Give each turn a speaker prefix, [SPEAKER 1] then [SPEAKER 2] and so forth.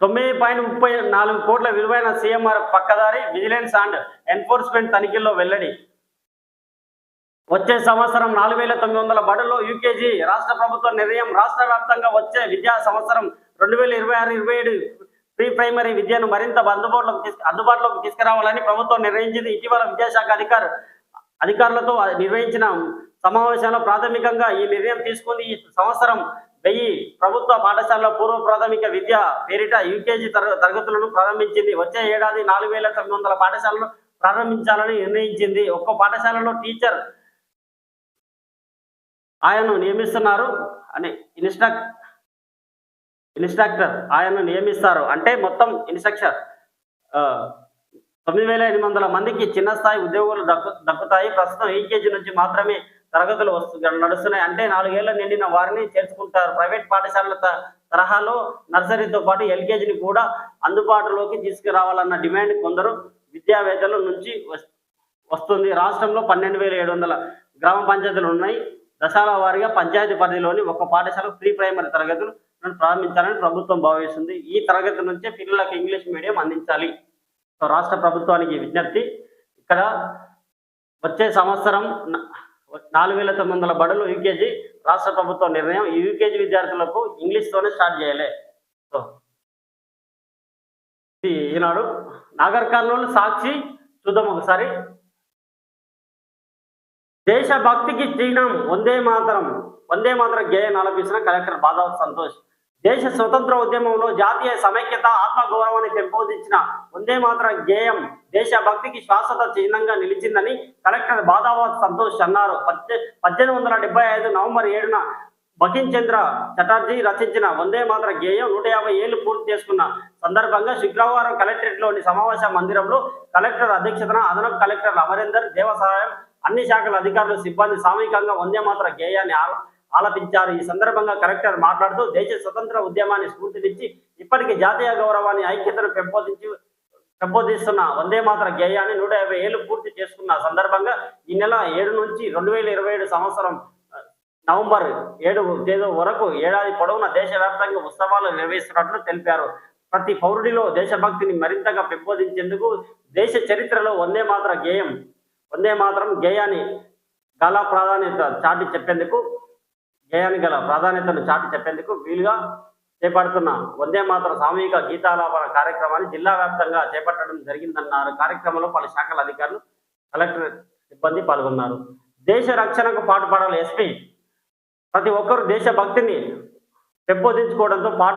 [SPEAKER 1] తొమ్మిది పాయింట్ ముప్పై నాలుగు కోట్ల విలువైన సీఎంఆర్ పక్కదారి విజిలెన్స్ అండ్ ఎన్ఫోర్స్మెంట్ తనిఖీల్లో వెల్లడి. వచ్చే సంవత్సరం నాలుగు వేల తొమ్మిది వందల బడుల్లో యూకేజీ రాష్ట్ర ప్రభుత్వ నిర్ణయం రాష్ట్ర వ్యాప్తంగా వచ్చే విద్యా సంవత్సరం రెండు వేల ఇరవై ఆరు ఇరవై ఏడు ప్రీ ప్రైమరీ విద్యను మరింత అందుబాటులోకి తీసుకు అందుబాటులోకి తీసుకురావాలని ప్రభుత్వం నిర్ణయించింది. ఇటీవల విద్యాశాఖ అధికారు అధికారులతో నిర్వహించిన సమావేశంలో ప్రాథమికంగా ఈ నిర్ణయం తీసుకుంది. ఈ సంవత్సరం వెయ్యి ప్రభుత్వ పాఠశాలలో పూర్వ ప్రాథమిక విద్య పేరిట యూకేజీ తరగతులను ప్రారంభించింది. వచ్చే ఏడాది నాలుగు వేల తొమ్మిది వందల పాఠశాలను ప్రారంభించాలని నిర్ణయించింది. ఒక్కో పాఠశాలలో టీచర్ ఆయన్ను నియమిస్తున్నారు. అని ఇన్స్ట్రక్ ఇన్స్ట్రక్టర్ ఆయన్ను నియమిస్తారు. అంటే మొత్తం ఇన్స్ట్రక్టర్ తొమ్మిది వేల ఎనిమిది వందల మందికి చిన్న స్థాయి ఉద్యోగులు దక్కు దక్కుతాయి. ప్రస్తుతం ఈకేజీ నుంచి మాత్రమే తరగతులు వస్తు నడుస్తున్నాయి. అంటే నాలుగేళ్ళ నిండిన వారిని చేర్చుకుంటారు. ప్రైవేట్ పాఠశాలల త- తరహాలో నర్సరీతో పాటు ఎల్కేజీని కూడా అందుబాటులోకి తీసుకురావాలన్న డిమాండ్ కొందరు విద్యావేత్తల నుంచి వస్- వస్తుంది. రాష్ట్రంలో పన్నెండు వేల ఏడు వందల గ్రామ పంచాయతీలు ఉన్నాయి. దశాల వారీగా పంచాయతీ పరిధిలోని ఒక పాఠశాల ప్రీ ప్రైమరీ తరగతులు ప్రారంభించాలని ప్రభుత్వం భావిస్తుంది. ఈ తరగతి నుంచే పిల్లలకు ఇంగ్లీష్ మీడియం అందించాలి. సో రాష్ట్ర ప్రభుత్వానికి విజ్ఞప్తి. ఇక్కడ వచ్చే సంవత్సరం నాలుగు వేల తొమ్మిది వందల బడులు యూకేజీ రాష్ట్ర ప్రభుత్వం నిర్ణయం ఈ యూకేజీ విద్యార్థులకు ఇంగ్లీష్తోనే స్టార్ట్ చేయాలి. సో ఇది ఈనాడు నాగర్ కర్నూలు సాక్షి చూద్దాం ఒకసారి. దేశభక్తికి చిహ్నం వందే మాతరం వందే మాతరం గేయం ఆలపిస్తున్న కలెక్టర్ బాధవ సంతోష్. దేశ స్వతంత్ర ఉద్యమంలో జాతీయ సమైక్యత ఆత్మగౌరవాన్ని పెంపొందించిన వందే మాత్ర గేయం దేశభక్తికి శాశ్వత చిహ్నంగా నిలిచిందని కలెక్టర్ బాదావత్ సంతోష్ అన్నారు. పద్దెనిమిది వందల డెబ్బై ఐదు నవంబర్ ఏడున బకిం చంద్ర చటర్జీ రచించిన వందే మాత్ర గేయం నూట యాభై ఏళ్ళు పూర్తి చేసుకున్న సందర్భంగా శుక్రవారం కలెక్టరేట్లోని సమావేశ మందిరంలో కలెక్టర్ అధ్యక్షతన అదనపు కలెక్టర్ అమరేందర్ దేవసాయం అన్ని శాఖల అధికారులు సిబ్బంది సామూహికంగా వందే మాత్ర గేయాన్ని ఆలపించారు. ఈ సందర్భంగా కలెక్టర్ మాట్లాడుతూ దేశ స్వతంత్ర ఉద్యమాన్ని స్ఫూర్తినిచ్చి ఇప్పటికీ జాతీయ గౌరవాన్ని ఐక్యతను పెంపొందించి పెంపొందిస్తున్న వందే మాత్ర గేయాన్ని నూట యాభై ఏళ్ళు పూర్తి చేసుకున్న సందర్భంగా ఈ నెల ఏడు నుంచి రెండు వేల ఇరవై ఏడు సంవత్సరం నవంబర్ ఏడు తేదీ వరకు ఏడాది పొడవునా దేశవ్యాప్తంగా ఉత్సవాలు నిర్వహిస్తున్నట్లు తెలిపారు. ప్రతి పౌరుడిలో దేశభక్తిని మరింతగా పెంపొందించేందుకు దేశ చరిత్రలో వందే మాత్ర గేయం వందే మాత్రం గేయాన్ని గల ప్రాధాన్యత చాటి చెప్పేందుకు గేయానికి గల ప్రాధాన్యతను చాటి చెప్పేందుకు వీలుగా చేపడుతున్న వందే మాతర సామూహిక గీతాలాపన కార్యక్రమాన్ని జిల్లా వ్యాప్తంగా చేపట్టడం జరిగిందన్నారు. కార్యక్రమంలో పలు శాఖల అధికారులు కలెక్టర్ సిబ్బంది పాల్గొన్నారు. దేశ రక్షణకు పాటుపడాలి ఎస్పీ. ప్రతి ఒక్కరూ దేశభక్తిని పెంపొందించుకోవడంతో పాటు